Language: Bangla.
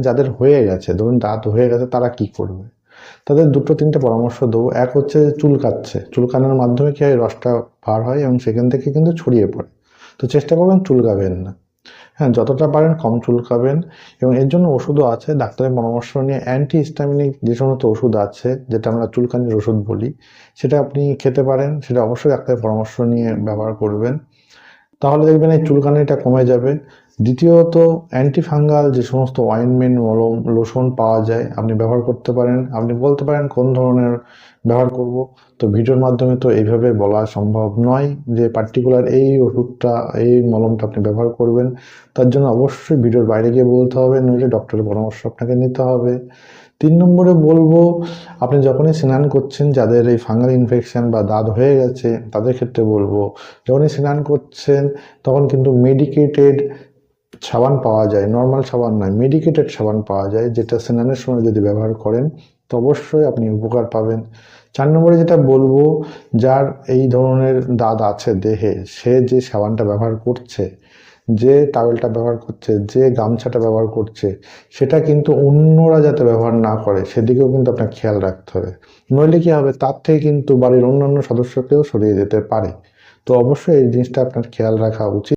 যাদের হয়ে গেছে, ধরুন দাঁত হয়ে গেছে, তারা কি করবে? তাদের দুটো তিনটে পরামর্শ দেবো। এক হচ্ছে চুল কাচ্ছে চুল মাধ্যমে কি হয়? রসটা বার হয় এবং সেখান থেকে কিন্তু ছড়িয়ে পড়ে। তো চেষ্টা করবেন চুলকাবেন না। হ্যাঁ যতটা পারেন কম চুলকাবেন এবং এর জন্য ওষুধও আছে। ডাক্তারের পরামর্শ নিয়ে অ্যান্টি হিস্টামিনিক যে সমস্ত ওষুধ আছে, যেটা আমরা চুলকানির ওষুধ বলি, সেটা আপনি খেতে পারেন। সেটা অবশ্যই ডাক্তারের পরামর্শ নিয়ে ব্যবহার করবেন। তাহলে দেখবেন এই চুলকানিটা কমে যাবে। দ্বিতীয়ত অ্যান্টিফাঙ্গাল যে সমস্ত অয়েনমেন্ট মলম লোশন পাওয়া যায়, আপনি ব্যবহার করতে পারেন। আপনি বলতে পারেন কোন ধরনের ব্যবহার করব। তো ভিডিওর মাধ্যমে তো এইভাবে বলা সম্ভব নয় যে পার্টিকুলার এই ওষুধটা, এই মলমটা আপনি ব্যবহার করবেন। তার জন্য অবশ্যই ভিডিওর বাইরে গিয়ে বলতে হবে, নইলে ডক্টরের পরামর্শ আপনাকে নিতে হবে। তিন নম্বরে বলব, আপনি যখনই স্নান করছেন, যাদের এই ফাঙ্গাল ইনফেকশান বা দাঁত হয়ে গেছে, তাদের ক্ষেত্রে বলব, যখনই স্নান করছেন, তখন কিন্তু মেডিকেটেড সাবান পাওয়া যায় নর্মাল সাবান নয় মেডিকেটেড সাবান পাওয়া যায়, যেটা স্নানের সময় যদি ব্যবহার করেন, তো অবশ্যই আপনি উপকার পাবেন। চার নম্বরে যেটা বলব, যার এই ধরনের দাঁত আছে দেহে, সে যে সাবানটা ব্যবহার করছে, যে টাওয়েলটা ব্যবহার করছে, যে গামছাটা ব্যবহার করছে, সেটা কিন্তু অন্যরা যাতে ব্যবহার না করে, সেদিকেও কিন্তু আপনার খেয়াল রাখতে হবে। নইলে কী হবে, তার থেকে কিন্তু বাড়ির অন্যান্য সদস্যকেও সরিয়ে যেতে পারে। তো অবশ্যই এই জিনিসটা আপনার খেয়াল রাখা উচিত।